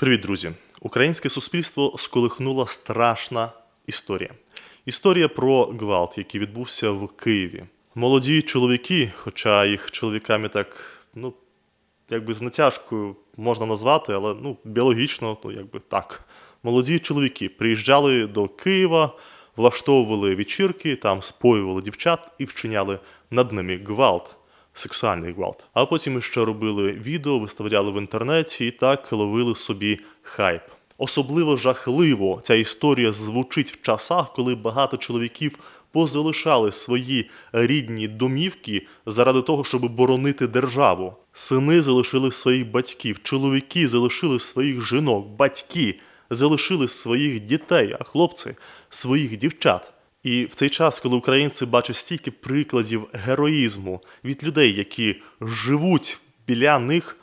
Привіт, друзі! Українське суспільство сколихнула страшна історія. Історія про гвалт, який відбувся в Києві. Молоді чоловіки, хоча їх чоловіками так, ну, якби з натяжкою можна назвати, але ну, біологічно, то якби так. Молоді чоловіки приїжджали до Києва, влаштовували вечірки, там споювали дівчат і вчиняли над ними гвалт, сексуальний гвалт. А потім ще робили відео, виставляли в інтернеті і так ловили собі хайп. Особливо жахливо ця історія звучить в часах, коли багато чоловіків позалишали свої рідні домівки заради того, щоб боронити державу. Сини залишили своїх батьків, чоловіки залишили своїх жінок, батьки залишили своїх дітей, а хлопці своїх дівчат. І в цей час, коли українці бачать стільки прикладів героїзму від людей, які живуть біля них,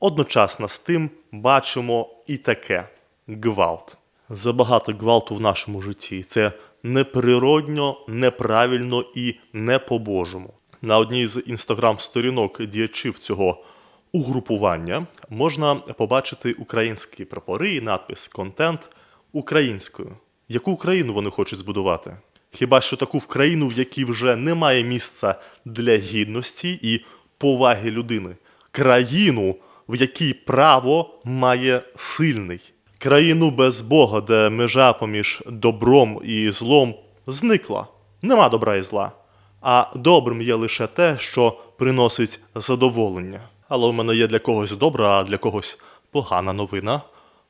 одночасно з тим бачимо і таке гвалт. Забагато гвалту в нашому житті. Це неприродньо, неправильно і не по-божому. На одній з інстаграм-сторінок діячів цього угрупування можна побачити українські прапори і надпис Контент українською. Яку Україну вони хочуть збудувати? Хіба що таку в країну, в якій вже немає місця для гідності і поваги людини, країну, в якій право має сильний, країну без Бога, де межа поміж добром і злом зникла. Нема добра і зла. А добрим є лише те, що приносить задоволення. Але у мене є для когось добра, а для когось погана новина.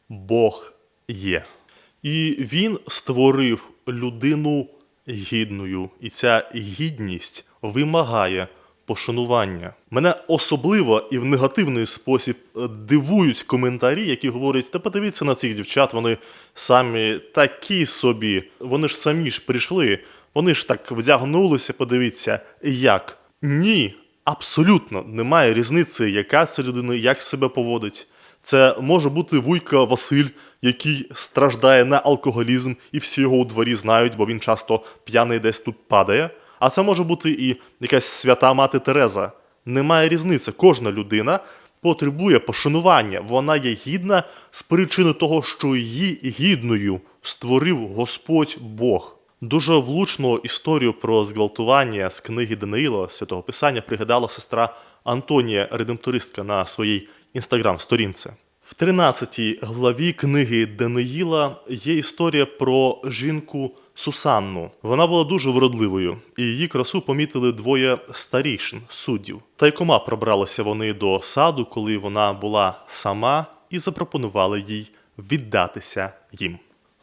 Бог є. І він створив людину гідною, і ця гідність вимагає пошанування. Мене особливо і в негативний спосіб е, дивують коментарі, які говорять: та подивіться на цих дівчат, вони самі такі собі, вони ж самі ж прийшли, вони ж так вдягнулися, подивіться, як. Ні, абсолютно немає різниці, яка це людина, як себе поводить. Це може бути вуйка Василь, який страждає на алкоголізм, і всі його у дворі знають, бо він часто п'яний десь тут падає. А це може бути і якась свята мати Тереза. Немає різниці. Кожна людина потребує пошанування. Вона є гідна з причини того, що її гідною створив Господь Бог. Дуже влучну історію про зґвалтування з книги Даниїла святого Писання пригадала сестра Антонія, редемтористка на своїй інстаграм-сторінці. В 13 главі книги Даниїла є історія про жінку Сусанну. Вона була дуже вродливою, і її красу помітили двоє старішин суддів. Тайкома пробралися вони до саду, коли вона була сама, і запропонували їй віддатися їм.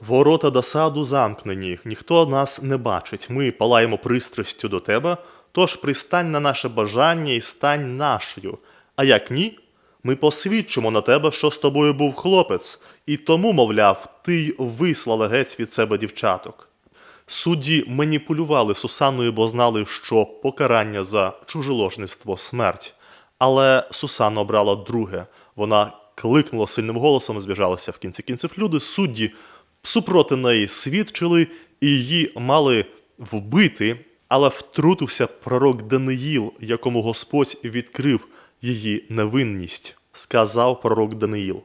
Ворота до саду замкнені, ніхто нас не бачить. Ми палаємо пристрастю до тебе, тож пристань на наше бажання і стань нашою. А як ні, ми посвідчимо на тебе, що з тобою був хлопець, і тому, мовляв, ти й вислала геть від себе дівчаток. Судді маніпулювали Сусаною, бо знали, що покарання за чужеложництво смерть. Але Сусанна обрала друге. Вона кликнула сильним голосом, збіжалися в кінці кінців люди. Судді супроти неї свідчили і її мали вбити, але втрутився пророк Даниїл, якому Господь відкрив її невинність, сказав пророк Даниїл.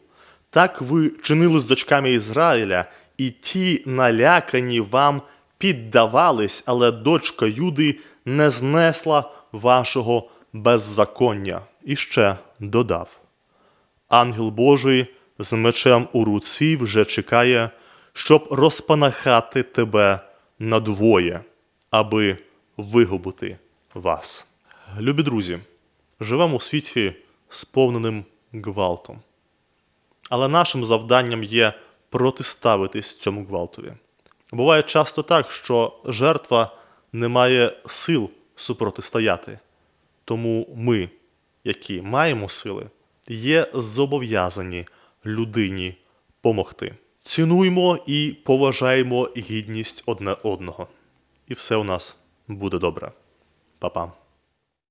Так ви чинили з дочками Ізраїля, і ті налякані вам піддавались, але дочка Юди не знесла вашого беззаконня. І ще додав: Ангел Божий з мечем у руці вже чекає, щоб розпанахати тебе надвоє, аби вигубити вас. Любі друзі, живемо у світі сповненим гвалтом. Але нашим завданням є протиставитись цьому гвалтові. Буває часто так, що жертва не має сил супротистояти. Тому ми, які маємо сили, є зобов'язані людині помогти. Цінуймо і поважаємо гідність одне одного. І все у нас буде добре. Па-па.